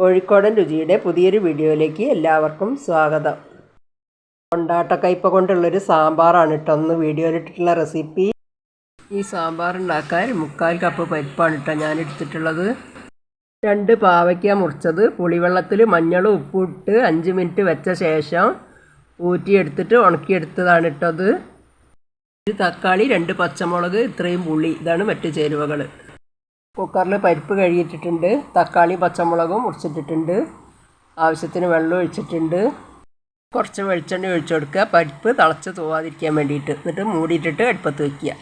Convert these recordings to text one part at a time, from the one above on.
കോഴിക്കോടൻ രുചിയുടെ പുതിയൊരു വീഡിയോയിലേക്ക് എല്ലാവർക്കും സ്വാഗതം. കൊണ്ടാട്ടക്കയ്പ കൊണ്ടുള്ളൊരു സാമ്പാറാണ് കേട്ടോ ഒന്ന് വീഡിയോയിലിട്ടിട്ടുള്ള റെസിപ്പി. ഈ സാമ്പാർ ഉണ്ടാക്കാൻ മുക്കാൽ കപ്പ് പരിപ്പാണ് കേട്ടോ ഞാൻ എടുത്തിട്ടുള്ളത് രണ്ട് പാവയ്ക്ക മുറിച്ചത് പുളിവെള്ളത്തിൽ മഞ്ഞളും ഉപ്പും ഇട്ട് അഞ്ച് മിനിറ്റ് വെച്ച ശേഷം ഊറ്റിയെടുത്തിട്ട് ഉണക്കിയെടുത്തതാണ് ഇട്ടത് ഒരു തക്കാളി രണ്ട് പച്ചമുളക് ഇത്രയും പുളി. ഇതാണ് മറ്റ് ചേരുവകൾ കുക്കറിൽ പരിപ്പ് കഴുകിയിട്ടിട്ടുണ്ട്. തക്കാളി പച്ചമുളകും മുറിച്ചിട്ടിട്ടുണ്ട്. ആവശ്യത്തിന് വെള്ളം ഒഴിച്ചിട്ടുണ്ട്. കുറച്ച് വെളിച്ചെണ്ണ ഒഴിച്ചു കൊടുക്കുക. പരിപ്പ് തിളച്ച് തൂവാതിരിക്കാൻ വേണ്ടിയിട്ട്. എന്നിട്ട് മൂടിയിട്ടിട്ട് അടുപ്പത്ത് വയ്ക്കുക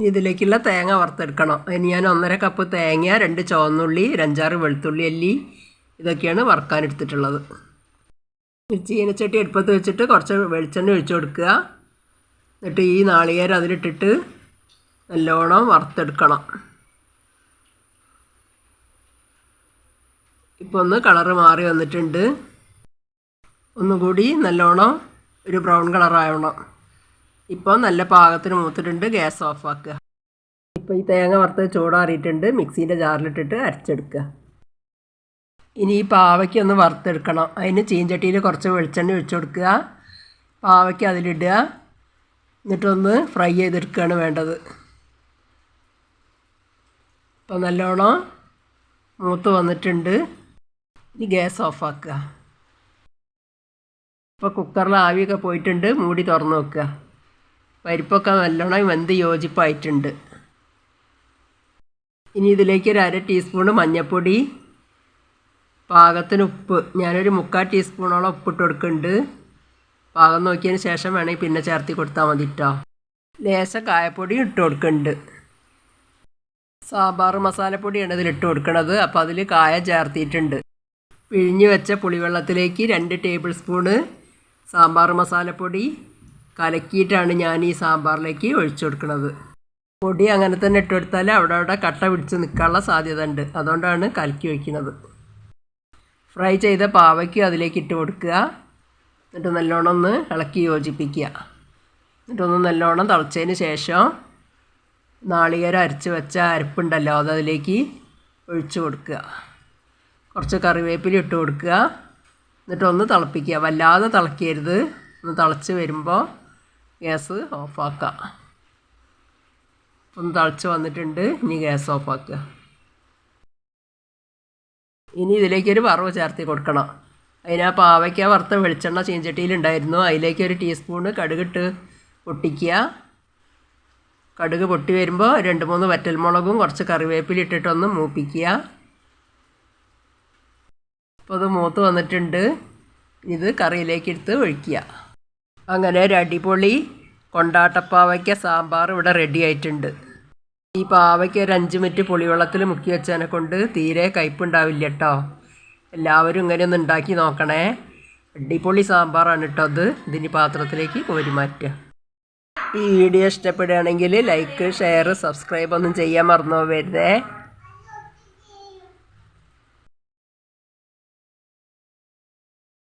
ഇതിലേക്കുള്ള തേങ്ങ വറുത്തെടുക്കണം. ഇനി ഞാൻ ഒന്നര കപ്പ് തേങ്ങ രണ്ട് ചുവന്നുള്ളി രഞ്ചാറ് വെളുത്തുള്ളി അല്ലി ഇതൊക്കെയാണ് വറുക്കാൻ എടുത്തിട്ടുള്ളത്. ചീനച്ചട്ടി അടുപ്പത്ത് വെച്ചിട്ട് കുറച്ച് വെളിച്ചെണ്ണ ഒഴിച്ചു കൊടുക്കുക. എന്നിട്ട് ഈ നാളികേരം അതിലിട്ടിട്ട് നല്ലോണം വറുത്തെടുക്കണം. ഇപ്പോൾ ഒന്ന് കളറ് മാറി വന്നിട്ടുണ്ട്. ഒന്നുകൂടി നല്ലോണം ഒരു ബ്രൗൺ കളറാവണം. ഇപ്പോൾ നല്ല പാകത്തിന് മൂത്തിട്ടുണ്ട് ഗ്യാസ് ഓഫ് ആക്കുക ഇപ്പോൾ ഈ തേങ്ങ വറുത്ത് ചൂടാറിയിട്ടുണ്ട് മിക്സീന്റെ ജാറിലിട്ടിട്ട് അരച്ചെടുക്കുക. ഇനി ഈ പാവയ്ക്ക് ഒന്ന് വറുത്തെടുക്കണം. അതിന് ചീഞ്ചട്ടിയിൽ കുറച്ച് വെളിച്ചെണ്ണ ഒഴിച്ചു കൊടുക്കുക. പാവയ്ക്ക് അതിലിടുക. എന്നിട്ടൊന്ന് ഫ്രൈ ചെയ്തെടുക്കുകയാണ് വേണ്ടത്. ഇപ്പോൾ നല്ലോണം മൂത്ത് വന്നിട്ടുണ്ട്. ഇനി ഗ്യാസ് ഓഫാക്കുക. ഇപ്പോൾ കുക്കറിൽ ആവിയൊക്കെ പോയിട്ടുണ്ട് മൂടി തുറന്ന് വെക്കുക പരിപ്പൊക്കെ നല്ലോണം വെന്ത് യോജിപ്പായിട്ടുണ്ട്. ഇനി ഇതിലേക്ക് ഒരു അര ടീസ്പൂൺ മഞ്ഞൾപ്പൊടി പാകത്തിന് ഉപ്പ്. ഞാനൊരു മുക്കാൽ ടീസ്പൂണോളം ഉപ്പിട്ട് കൊടുക്കുന്നുണ്ട്. പാകം നോക്കിയതിന് ശേഷം വേണമെങ്കിൽ പിന്നെ ചേർത്തി കൊടുത്താൽ മതി കേട്ടോ ലേശ കായപ്പൊടി ഇട്ട് കൊടുക്കുന്നുണ്ട്. സാമ്പാർ മസാലപ്പൊടിയാണ് ഇതിൽ ഇട്ട് കൊടുക്കണത്. അപ്പോൾ അതിൽ കായ ചേർത്തിയിട്ടുണ്ട്. പിഴിഞ്ഞ് വെച്ച പുളിവെള്ളത്തിലേക്ക് രണ്ട് ടേബിൾ സ്പൂണ് സാമ്പാർ മസാലപ്പൊടി കലക്കിയിട്ടാണ് ഞാൻ ഈ സാമ്പാറിലേക്ക് ഒഴിച്ചു കൊടുക്കുന്നത്. പൊടി അങ്ങനെ തന്നെ ഇട്ട് കൊടുത്താൽ അവിടെ അവിടെ കട്ട പിടിച്ച് നിൽക്കാനുള്ള സാധ്യത ഉണ്ട്. അതുകൊണ്ടാണ് കലക്കി വയ്ക്കുന്നത് ഫ്രൈ ചെയ്ത പാവയ്ക്ക് അതിലേക്ക് ഇട്ട് കൊടുക്കുക. എന്നിട്ട് നല്ലോണം ഒന്ന് ഇളക്കി യോജിപ്പിക്കുക. എന്നിട്ടൊന്ന് നല്ലോണം തിളച്ചതിന് ശേഷം നാളികേരം അരച്ച് വെച്ച അരപ്പുണ്ടല്ലോ അത് അതിലേക്ക് ഒഴിച്ച് കൊടുക്കുക. കുറച്ച് കറിവേപ്പില ഇട്ട് കൊടുക്കുക. എന്നിട്ടൊന്ന് തിളപ്പിക്കുക. വല്ലാതെ തിളക്കരുത്. ഒന്ന് തിളച്ച് വരുമ്പോൾ ഗ്യാസ് ഓഫാക്കുക. ഒന്ന് തിളച്ച് വന്നിട്ടുണ്ട്. ഇനി ഗ്യാസ് ഓഫാക്കുക. ഇനി ഇതിലേക്കൊരു വറവ് ചേർത്തി കൊടുക്കണം. അതിനാ പാവയ്ക്ക വറുത്ത വെളിച്ചെണ്ണ ചീഞ്ചട്ടിയിലുണ്ടായിരുന്നു. അതിലേക്ക് ഒരു ടീസ്പൂണ് കടുകിട്ട് പൊട്ടിക്കുക. കടുക് പൊട്ടി വരുമ്പോൾ രണ്ട് മൂന്ന് വറ്റൽമുളകും കുറച്ച് കറിവേപ്പിലിട്ടിട്ടൊന്ന് മൂപ്പിക്കുക. അപ്പോൾ അത് മൂത്ത് വന്നിട്ടുണ്ട്. ഇത് കറിയിലേക്ക് എടുത്ത് ഒഴിക്കുക. അങ്ങനെ ഒരു അടിപൊളി കൊണ്ടാട്ടപ്പാവയ്ക്ക സാമ്പാർ ഇവിടെ റെഡി ആയിട്ടുണ്ട്. ഈ പാവയ്ക്ക് ഒരു അഞ്ച് മിനിറ്റ് പുളിവെള്ളത്തിൽ മുക്കി വെച്ചതിനെ കൊണ്ട് തീരെ കയ്പുണ്ടാവില്ല കേട്ടോ. എല്ലാവരും ഇങ്ങനെ ഒന്ന് ഉണ്ടാക്കി നോക്കണേ. അടിപൊളി സാമ്പാറാണ് കേട്ടോ അത്. ഇതിന് പാത്രത്തിലേക്ക് കോരി മാറ്റുക. ഈ വീഡിയോ ഇഷ്ടപ്പെടുകയാണെങ്കിൽ ലൈക്ക് ഷെയർ സബ്സ്ക്രൈബ് ഒന്നും ചെയ്യാൻ മറന്നു പോകരുതേ.